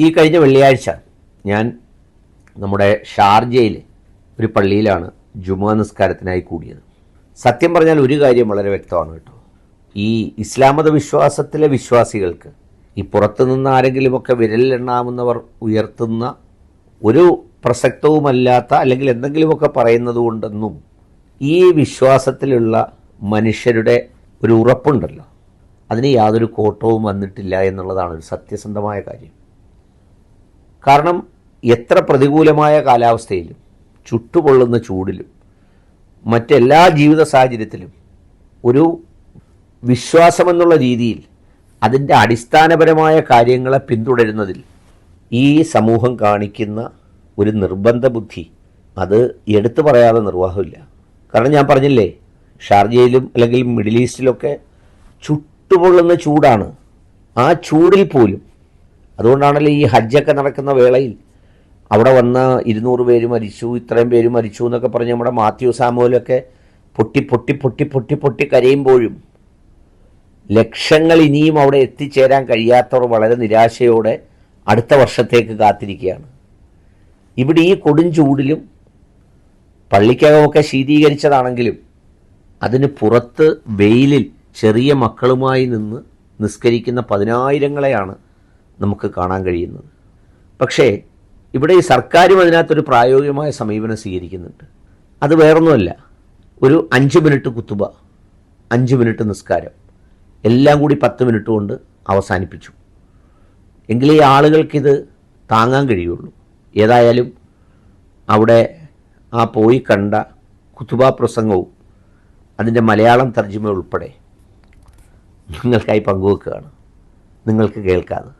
ഈ കഴിഞ്ഞ വെള്ളിയാഴ്ച ഞാൻ നമ്മുടെ ഷാർജയിൽ ഒരു പള്ളിയിലാണ് ജുമാ നിസ്കാരത്തിനായി കൂടിയത്. സത്യം പറഞ്ഞാൽ ഒരു കാര്യം വളരെ വ്യക്തമാണ് കേട്ടോ. ഈ ഇസ്ലാമത വിശ്വാസത്തിലെ വിശ്വാസികൾക്ക് ഈ പുറത്തു നിന്ന് ആരെങ്കിലുമൊക്കെ വിരലിലെണ്ണാമെന്നവർ ഉയർത്തുന്ന ഒരു പ്രസക്തവുമല്ലാത്ത അല്ലെങ്കിൽ എന്തെങ്കിലുമൊക്കെ പറയുന്നത് കൊണ്ടെന്നും ഈ വിശ്വാസത്തിലുള്ള മനുഷ്യരുടെ ഒരു ഉറപ്പുണ്ടല്ലോ. അതിന് യാതൊരു കോട്ടവും വന്നിട്ടില്ല എന്നുള്ളതാണ് ഒരു സത്യസന്ധമായ കാര്യം. കാരണം എത്ര പ്രതികൂലമായ കാലാവസ്ഥയിലും ചുട്ടുപൊള്ളുന്ന ചൂടിലും മറ്റെല്ലാ ജീവിത സാഹചര്യത്തിലും ഒരു വിശ്വാസമെന്നുള്ള രീതിയിൽ അതിന്റെ അടിസ്ഥാനപരമായ കാര്യങ്ങളെ പിന്തുടരുന്നതിൽ ഈ സമൂഹം കാണിക്കുന്ന ഒരു നിർബന്ധ ബുദ്ധി അത് എടുത്തു പറയാതെ നിർവാഹമില്ല. കാരണം ഞാൻ പറഞ്ഞില്ലേ ഷാർജയിലും അല്ലെങ്കിൽ മിഡിൽ ഈസ്റ്റിലൊക്കെ ചുട്ടുപൊള്ളുന്ന ചൂടാണ്. ആ ചൂടിൽ പോലും അതുകൊണ്ടാണല്ലോ ഈ ഹജ്ജൊക്കെ നടക്കുന്ന വേളയിൽ അവിടെ വന്ന് ഇരുന്നൂറ് പേര് മരിച്ചു ഇത്രയും പേര് മരിച്ചു എന്നൊക്കെ പറഞ്ഞ് നമ്മുടെ മാത്യു സാമുവലൊക്കെ പൊട്ടി പൊട്ടി പൊട്ടി പൊട്ടി പൊട്ടി കരയുമ്പോഴും ലക്ഷങ്ങൾ ഇനിയും അവിടെ എത്തിച്ചേരാൻ കഴിയാത്തവർ വളരെ നിരാശയോടെ അടുത്ത വർഷത്തേക്ക് കാത്തിരിക്കുകയാണ്. ഇവിടെ ഈ കൊടും ചൂടിലും പള്ളിക്കകമൊക്കെ ശീതീകരിച്ചതാണെങ്കിലും അതിന് പുറത്ത് വെയിലിൽ ചെറിയ മക്കളുമായി നിന്ന് നിസ്കരിക്കുന്ന പതിനായിരങ്ങളെയാണ് നമുക്ക് കാണാൻ കഴിയുന്നത്. പക്ഷേ ഇവിടെ ഈ സർക്കാരും അതിനകത്തൊരു പ്രായോഗികമായ സമീപനം സ്വീകരിക്കുന്നുണ്ട്. അത് വേറൊന്നുമല്ല. ഒരു അഞ്ച് മിനിറ്റ് കുത്തുബ അഞ്ച് മിനിറ്റ് നിസ്കാരം എല്ലാം കൂടി പത്ത് മിനിറ്റ് കൊണ്ട് അവസാനിപ്പിച്ചു. എങ്കിലേ ആളുകൾക്കിത് താങ്ങാൻ കഴിയുള്ളൂ. ഏതായാലും അവിടെ ആ പോയി കണ്ട കുത്തുബ പ്രസംഗവും അതിന്റെ മലയാളം തർജിമ ഉൾപ്പെടെ നിങ്ങൾക്കായി പങ്കുവെക്കുകയാണ്. നിങ്ങൾക്ക് കേൾക്കാതെ.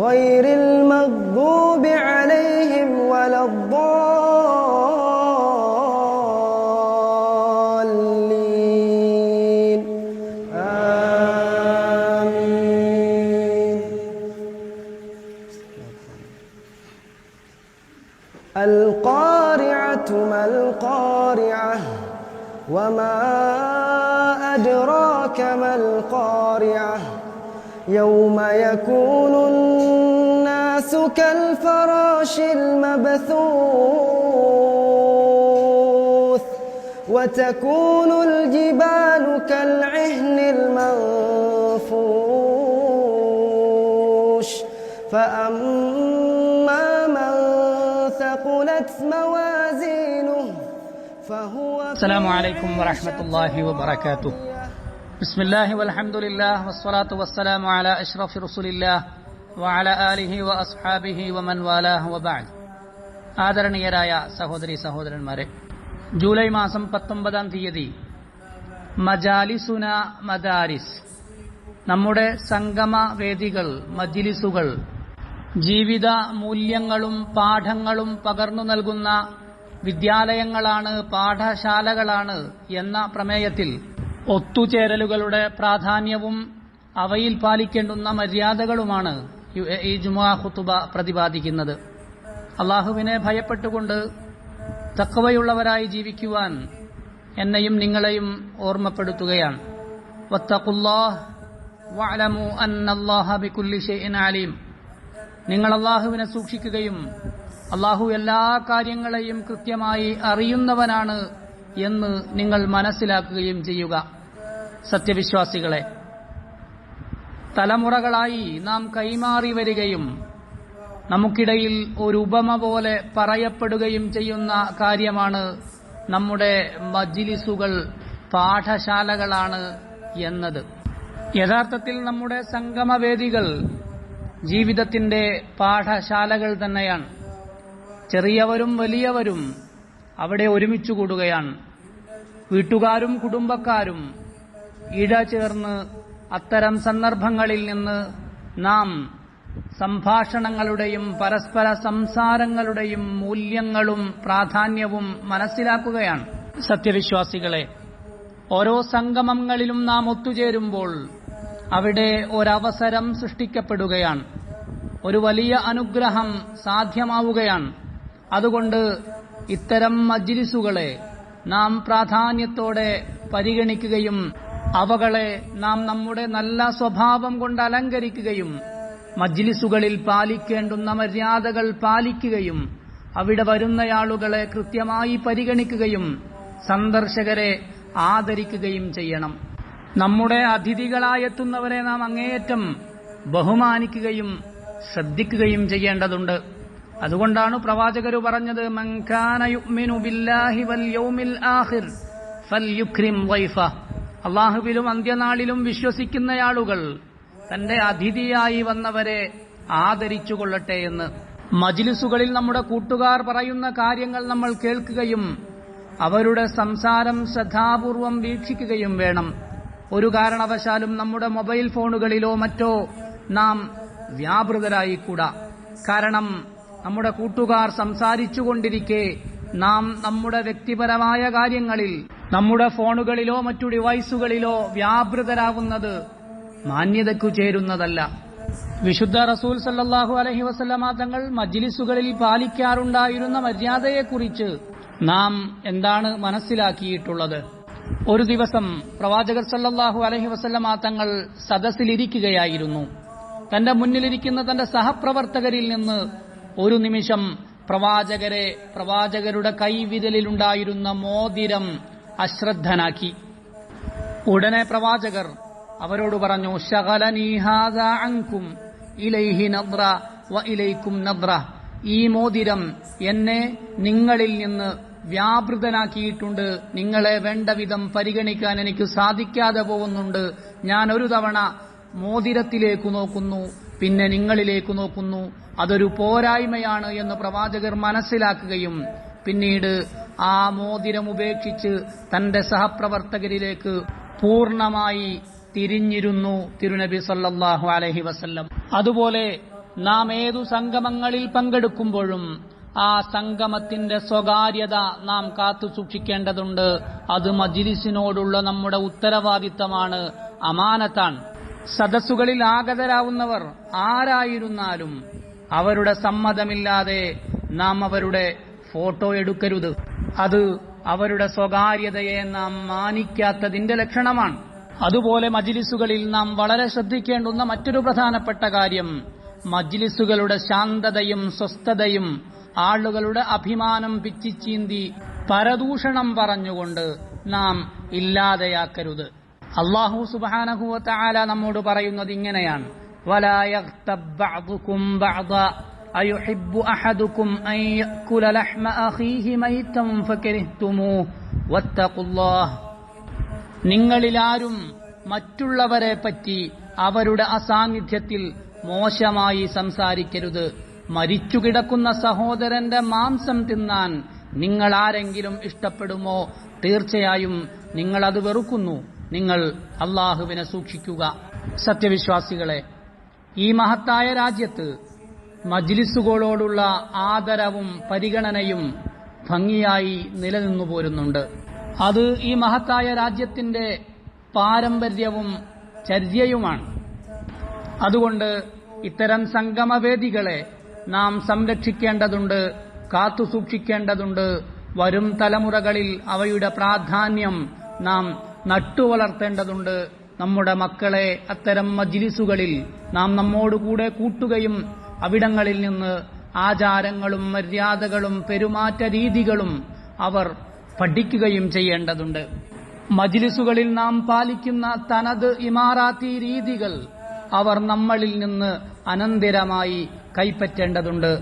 غير المغضوب عليهم ولا الضالين. آمين. القارعة ما القارعة وما أدراك ما القارعة يوم يكون الناس كالفراش المبثوث وتكون الجبال كالعهن المنفوش فأما من ثقلت موازينه فهو السلام عليكم ورحمة الله وبركاته. بسم الله والحمد لله والصلاة والسلام على أشرف رسول الله وعلى آله وأصحابه ومن والاه وبعد ആദരണീയരായ സഹോദരി സഹോദരന്മാരെ ജൂലൈ മാസം പത്തൊമ്പതാം തീയതി മജാലിസുന മദാരിസ് നമ്മുടെ സംഗമ വേദികൾ മജിലിസുകൾ ജീവിത മൂല്യങ്ങളും പാഠങ്ങളും പകർന്നു നൽകുന്ന വിദ്യാലയങ്ങളാണ് പാഠശാലകളാണ് എന്ന പ്രമേയത്തിൽ ഒത്തുചേരലുകളുടെ പ്രാധാന്യവും അവയിൽ പാലിക്കേണ്ടുന്ന മര്യാദകളുമാണ് ഈ ജുമാ ഖുത്തുബ പ്രതിപാദിക്കുന്നത്. അള്ളാഹുവിനെ ഭയപ്പെട്ടുകൊണ്ട് തക്കവയുള്ളവരായി ജീവിക്കുവാൻ എന്നെയും നിങ്ങളെയും ഓർമ്മപ്പെടുത്തുകയാണ്. അലീം. നിങ്ങൾ അള്ളാഹുവിനെ സൂക്ഷിക്കുകയും അള്ളാഹു എല്ലാ കാര്യങ്ങളെയും കൃത്യമായി അറിയുന്നവനാണ് എന്ന് നിങ്ങൾ മനസ്സിലാക്കുകയും ചെയ്യുക. സത്യവിശ്വാസികളെ. തലമുറകളായി നാം കൈമാറി വരികയും നമുക്കിടയിൽ ഒരു ഉപമ പോലെ പറയപ്പെടുകയും ചെയ്യുന്ന കാര്യമാണ് നമ്മുടെ മജ്ലിസുകൾ പാഠശാലകളാണ് എന്നത്. യഥാർത്ഥത്തിൽ നമ്മുടെ സംഗമവേദികൾ ജീവിതത്തിന്റെ പാഠശാലകൾ തന്നെയാണ്. ചെറിയവരും വലിയവരും അവിടെ ഒരുമിച്ചു കൂടുകയാണ്. വീട്ടുകാരും കുടുംബക്കാരും ഇട ചേർന്ന് അത്തരം സന്ദർഭങ്ങളിൽ നിന്ന് നാം സംഭാഷണങ്ങളുടെയും പരസ്പര സംസാരങ്ങളുടെയും മൂല്യങ്ങളും പ്രാധാന്യവും മനസ്സിലാക്കുകയാണ്. സത്യവിശ്വാസികളെ ഓരോ സംഗമങ്ങളിലും നാം ഒത്തുചേരുമ്പോൾ അവിടെ ഒരവസരം സൃഷ്ടിക്കപ്പെടുകയാണ്. ഒരു വലിയ അനുഗ്രഹം സാധ്യമാവുകയാണ്. അതുകൊണ്ട് ഇത്തരം മജ്ലിസുകളെ നാം പ്രാധാന്യത്തോടെ പരിഗണിക്കുകയും അവകളെ നാം നമ്മുടെ നല്ല സ്വഭാവം കൊണ്ട് അലങ്കരിക്കുകയും മജ്ലിസുകളിൽ പാലിക്കേണ്ടുന്ന മര്യാദകൾ പാലിക്കുകയും അവിടെ വരുന്നയാളുകളെ കൃത്യമായി പരിഗണിക്കുകയും സന്ദർശകരെ ആദരിക്കുകയും ചെയ്യണം. നമ്മുടെ അതിഥികളായെത്തുന്നവരെ നാം അങ്ങേയറ്റം ബഹുമാനിക്കുകയും ശ്രദ്ധിക്കുകയും ചെയ്യേണ്ടതുണ്ട്. അതുകൊണ്ടാണ് പ്രവാചകർ പറഞ്ഞത് മൻകാന യുഅ്മിനു ബില്ലാഹി വൽ യൗമിൽ ആഹിർ ഫൽ യുക്രിം വൈഫ. അള്ളാഹുവിലും അന്ത്യനാളിലും വിശ്വസിക്കുന്നയാളുകൾ തന്റെ അതിഥിയായി വന്നവരെ ആദരിച്ചുകൊള്ളട്ടെ എന്ന് മജിലിസുകളിൽ നമ്മുടെ കൂട്ടുകാർ പറയുന്ന കാര്യങ്ങൾ നമ്മൾ കേൾക്കുകയും അവരുടെ സംസാരം ശ്രദ്ധാപൂർവം വീക്ഷിക്കുകയും വേണം. ഒരു കാരണവശാലും നമ്മുടെ മൊബൈൽ ഫോണുകളിലോ മറ്റോ നാം വ്യാപൃതരായിക്കൂടാ. കാരണം നമ്മുടെ കൂട്ടുകാർ സംസാരിച്ചുകൊണ്ടിരിക്കെ നാം നമ്മുടെ വ്യക്തിപരമായ കാര്യങ്ങളിൽ നമ്മുടെ ഫോണുകളിലോ മറ്റു ഡിവൈസുകളിലോ വ്യാപൃതരാകുന്നത് മാന്യതയ്ക്കു ചേരുന്നതല്ല. വിശുദ്ധ റസൂൽ സല്ലാഹു അലഹി വസ്ലമാ തങ്ങൾ മജ്ലിസുകളിൽ പാലിക്കാറുണ്ടായിരുന്ന മര്യാദയെക്കുറിച്ച് നാം എന്താണ് മനസ്സിലാക്കിയിട്ടുള്ളത്? ഒരു ദിവസം പ്രവാചകർ സല്ലാഹു അലഹി വസല്ലമ തങ്ങൾ സദസ്സിലിരിക്കുകയായിരുന്നു. തന്റെ മുന്നിലിരിക്കുന്ന തന്റെ സഹപ്രവർത്തകരിൽ നിന്ന് ഒരു നിമിഷം പ്രവാചകരെ പ്രവാചകരുടെ കൈവിരലിലുണ്ടായിരുന്ന മോതിരം അശ്രദ്ധനാക്കി. ഉടനെ പ്രവാചകർ അവരോട് പറഞ്ഞു ശകലനീഹാദും ഇലൈഹി വ ഇലൈക്കും ഈ മോതിരം എന്നെ നിങ്ങളിൽ നിന്ന് വ്യാപൃതനാക്കിയിട്ടുണ്ട്. നിങ്ങളെ വേണ്ട വിധം പരിഗണിക്കാൻ എനിക്ക് സാധിക്കാതെ പോകുന്നുണ്ട്. ഞാൻ ഒരു തവണ മോതിരത്തിലേക്ക് നോക്കുന്നു പിന്നെ നിങ്ങളിലേക്ക് നോക്കുന്നു. അതൊരു പോരായ്മയാണ് എന്ന് പ്രവാചകർ മനസ്സിലാക്കുകയും പിന്നീട് ആ മോതിരം ഉപേക്ഷിച്ച് തന്റെ സഹപ്രവർത്തകരിലേക്ക് പൂർണമായി തിരിഞ്ഞിരുന്നു തിരുനബി സല്ലാഹു അലഹി വസ്ല്ലം. അതുപോലെ നാം ഏതു സംഗമങ്ങളിൽ പങ്കെടുക്കുമ്പോഴും ആ സംഗമത്തിന്റെ സ്വകാര്യത നാം കാത്തു സൂക്ഷിക്കേണ്ടതുണ്ട്. അത് മജിലിസിനോടുള്ള നമ്മുടെ ഉത്തരവാദിത്തമാണ് അമാനത്താണ്. സദസ്സുകളിൽ ആഗതരാവുന്നവർ ആരായിരുന്നാലും അവരുടെ സമ്മതമില്ലാതെ നാം അവരുടെ ഫോട്ടോ എടുക്കരുത്. അത് അവരുടെ സ്വകാര്യതയെ നാം മാനിക്കാത്തതിന്റെ ലക്ഷണമാണ്. അതുപോലെ മജിലിസുകളിൽ നാം വളരെ ശ്രദ്ധിക്കേണ്ടുന്ന മറ്റൊരു പ്രധാനപ്പെട്ട കാര്യം മജ്ലിസുകളുടെ ശാന്തതയും സ്വസ്ഥതയും ആളുകളുടെ അഭിമാനം പിച്ചിച്ചീന്തി പരദൂഷണം പറഞ്ഞുകൊണ്ട് നാം ഇല്ലാതെയാക്കരുത്. അള്ളാഹു സുബാനഹുവ താല നമ്മോട് പറയുന്നത് ഇങ്ങനെയാണ്. വലായ أيحب أحدكم أن يأكل لحم أخيه ميتا فكرهتموه واتقوا الله നിങ്ങളിലാരും മറ്റുള്ളവരെ പറ്റി അവരുടെ അസാന്നിധ്യത്തിൽ മോശമായി സംസാരിക്കരുത് മരിച്ചുകിടക്കുന്ന സഹോദരന്റെ മാംസം തിന്നാൻ നിങ്ങൾ ആരെങ്കിലും ഇഷ്ടപ്പെടുമോ തീർച്ചയായും നിങ്ങൾ അത് വെറുക്കുന്നു നിങ്ങൾ അള്ളാഹുവിനെ സൂക്ഷിക്കുക സത്യവിശ്വാസികളെ ഈ മഹത്തായ രാജ്യത്ത് മജ്ലിസുകളോടുള്ള ആദരവും പരിഗണനയും ഭംഗിയായി നിലനിന്നു പോരുന്നുണ്ട്. അത് ഈ മഹത്തായ രാജ്യത്തിന്റെ പാരമ്പര്യവും ചര്യയുമാണ് അതുകൊണ്ട് ഇത്തരം സംഗമവേദികളെ നാം സംരക്ഷിക്കേണ്ടതുണ്ട് കാത്തുസൂക്ഷിക്കേണ്ടതുണ്ട് വരും തലമുറകളിൽ അവയുടെ പ്രാധാന്യം നാം നട്ടുവളർത്തേണ്ടതുണ്ട്. നമ്മുടെ മക്കളെ അത്തരം മജ്ലിസുകളിൽ നാം നമ്മോടുകൂടെ കൂട്ടുകയും അവിടങ്ങളിൽ നിന്ന് ആചാരങ്ങളും മര്യാദകളും പെരുമാറ്റ രീതികളും അവർ പഠിക്കുകയും ചെയ്യേണ്ടതുണ്ട്. മജ്ലിസുകളിൽ നാം പാലിക്കുന്ന തനത് ഇമാറാത്തി രീതികൾ അവർ നമ്മളിൽ നിന്ന് അനന്തരമായി കൈപ്പറ്റേണ്ടതുണ്ട്.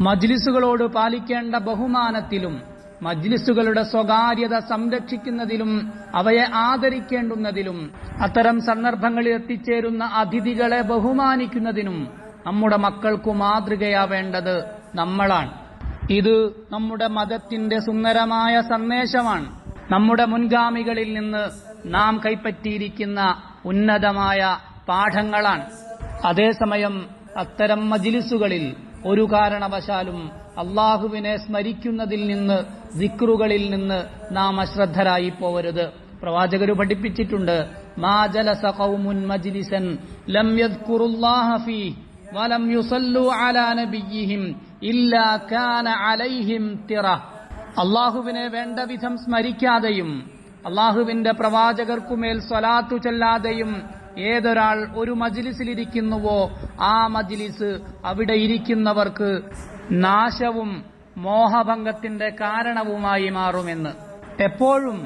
മജ്ലിസുകളോട് പാലിക്കേണ്ട ബഹുമാനത്തിലും മജ്ലിസുകളുടെ സ്വകാര്യത സംരക്ഷിക്കുന്നതിലും അവയെ ആദരിക്കേണ്ടുന്നതിലും അത്തരം സന്ദർഭങ്ങളിൽ എത്തിച്ചേരുന്ന അതിഥികളെ ബഹുമാനിക്കുന്നതിനും നമ്മുടെ മക്കൾക്കു മാതൃകയാവേണ്ടത് നമ്മളാണ്. ഇത് നമ്മുടെ മതത്തിന്റെ സുന്ദരമായ സന്ദേശമാണ്. നമ്മുടെ മുൻഗാമികളിൽ നിന്ന് നാം കൈപ്പറ്റിയിരിക്കുന്ന ഉന്നതമായ പാഠങ്ങളാണ്. അതേസമയം അത്തരം മജിലിസുകളിൽ ഒരു കാരണവശാലും അള്ളാഹുവിനെ സ്മരിക്കുന്നതിൽ നിന്ന് ദിക്റുകളിൽ നിന്ന് നാം അശ്രദ്ധരായി പോവരുത്. പ്രവാചകർ പഠിപ്പിച്ചിട്ടുണ്ട് മാ ജലസ മജിലിസൻ മജ്ലിസൻ ലം യദ്കുറുല്ലാഹ വലം യുസല്ലു അലാ നബിയിഹിം ഇല്ലാ കാന അലൈഹിം തിറ. അള്ളാഹുവിനെ വേണ്ട വിധം സ്മരിക്കാതെയും അള്ളാഹുവിന്റെ പ്രവാചകർക്കുമേൽ സ്വലാത്തു ചെല്ലാതെയും ഏതൊരാൾ ഒരു മജിലിസിലിരിക്കുന്നുവോ ആ മജിലിസ് അവിടെ ഇരിക്കുന്നവർക്ക് നാശവും മോഹഭംഗത്തിന്റെ കാരണവുമായി മാറുമെന്ന്. എപ്പോഴും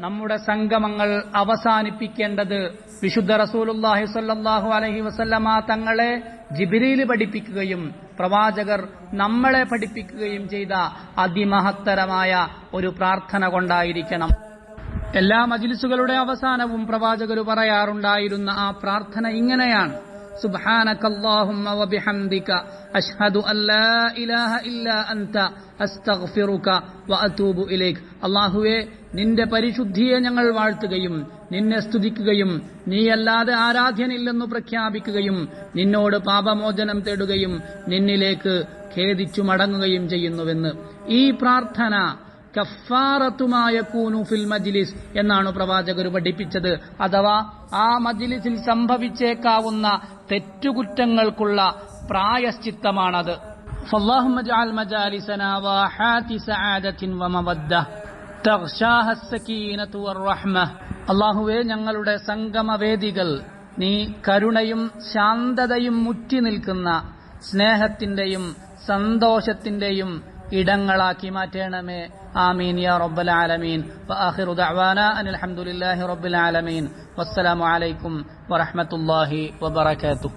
നമ്മുടെ സംഗമങ്ങൾ അവസാനിപ്പിക്കേണ്ടത് വിശുദ്ധ റസൂലുല്ലാഹി സ്വല്ലല്ലാഹു അലഹി വസല്ലമ തങ്ങളെ ജിബിരിയിൽ പഠിപ്പിക്കുകയും പ്രവാചകർ നമ്മളെ പഠിപ്പിക്കുകയും ചെയ്ത അതിമഹത്തരമായ ഒരു പ്രാർത്ഥന കൊണ്ടായിരിക്കണം. എല്ലാ മജിലിസുകളുടെ അവസാനവും പ്രവാചകർ പറയാറുണ്ടായിരുന്ന ആ പ്രാർത്ഥന ഇങ്ങനെയാണ്. سبحانك اللهم وبحمدك أشهد أن لا إله إلا أنت أستغفرك وأتوب إليك അള്ളാഹുവെ നിന്റെ പരിശുദ്ധിയെ ഞങ്ങൾ വാഴ്ത്തുകയും നിന്നെ സ്തുതിക്കുകയും നീയല്ലാതെ ആരാധ്യനില്ലെന്ന് പ്രഖ്യാപിക്കുകയും നിന്നോട് പാപമോചനം തേടുകയും നിന്നിലേക്ക് ഖേദിച്ചു മടങ്ങുകയും ചെയ്യുന്നുവെന്ന് ഈ പ്രാർത്ഥന കഫാറത്തുമായ കൂനു ഫിൽ മജ്ലിസ് എന്നാണ് പ്രവാചകർ പഠിപ്പിച്ചത് അഥവാ ആ മജ്ലിസിൽ സംഭവിച്ചേക്കാവുന്ന തെറ്റുകുറ്റങ്ങൾക്കുള്ള പ്രായശ്ചിത്തമാണത് فاللهم اجعل مجالسنا واحات سعادة ومودة تغشاها السكينة والرحمة അള്ളാഹുവെ ഞങ്ങളുടെ സംഗമവേദികൾ നീ കരുണയും ശാന്തതയും മുറ്റി നിൽക്കുന്ന സ്നേഹത്തിന്റെയും സന്തോഷത്തിന്റെയും ഇടങ്ങളാക്കി മാറ്റണമേ آمين يا رب العالمين. وآخر دعوانا أن الحمد لله رب العالمين. والسلام عليكم ورحمة الله وبركاته.